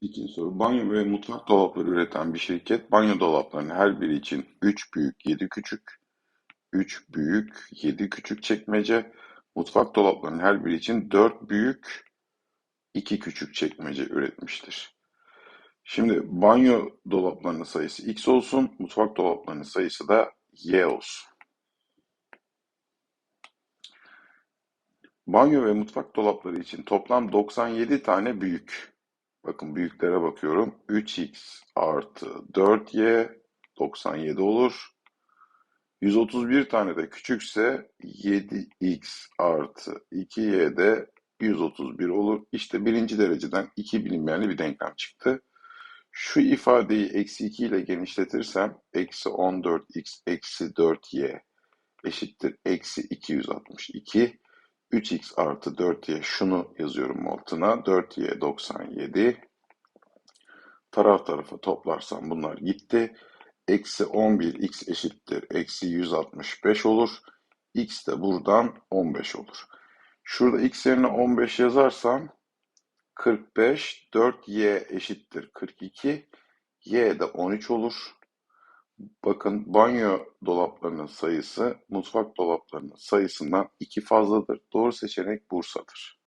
İkinci soru. Banyo ve mutfak dolapları üreten bir şirket, banyo dolaplarının her biri için 3 büyük, 7 küçük, 3 büyük, 7 küçük çekmece, mutfak dolaplarının her biri için 4 büyük, 2 küçük çekmece üretmiştir. Şimdi banyo dolaplarının sayısı x olsun, mutfak dolaplarının sayısı da y olsun. Banyo ve mutfak dolapları için toplam 97 tane büyük. Bakın büyüklere bakıyorum. 3x artı 4y 97 olur. 131 tane de küçükse 7x artı 2y de 131 olur. İşte birinci dereceden iki bilinmeyenli bir denklem çıktı. Şu ifadeyi eksi 2 ile genişletirsem eksi 14x eksi 4y eşittir eksi 262. 3x artı 4y şunu yazıyorum altına. 4y 97. Taraf tarafa toplarsam bunlar gitti. Eksi 11x eşittir. Eksi 165 olur. x de buradan 15 olur. Şurada x yerine 15 yazarsam 45, 4y eşittir 42, y de 13 olur. Bakın banyo dolaplarının sayısı mutfak dolaplarının sayısından 2 fazladır. Doğru seçenek Bursa'dır.